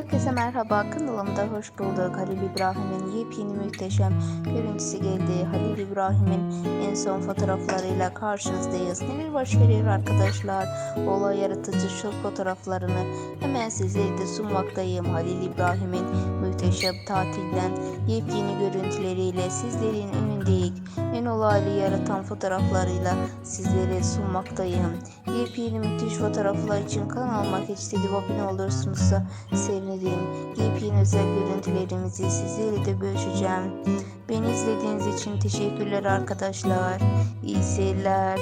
Herkese merhaba kanalımda hoş bulduk. Halil İbrahim'in yepyeni muhteşem görüntüsü geldi. Halil İbrahim'in en son fotoğraflarıyla karşınızdayız. Neler baş veriyor arkadaşlar? Olay yaratıcı şok fotoğraflarını hemen sizlere de sunmaktayım. Halil İbrahim'in muhteşem tatilden yepyeni görüntüleriyle sizlerin önündeyiz. Olaylı yaratan fotoğraflarıyla sizlere sunmaktayım. Yepyeni müthiş fotoğraflar için kanalıma geçtiği abone olursunuz da sevinirim. Yepyeni özel görüntülerimizi sizlerle de bölüşeceğim. Beni izlediğiniz için teşekkürler arkadaşlar. İyi seyirler.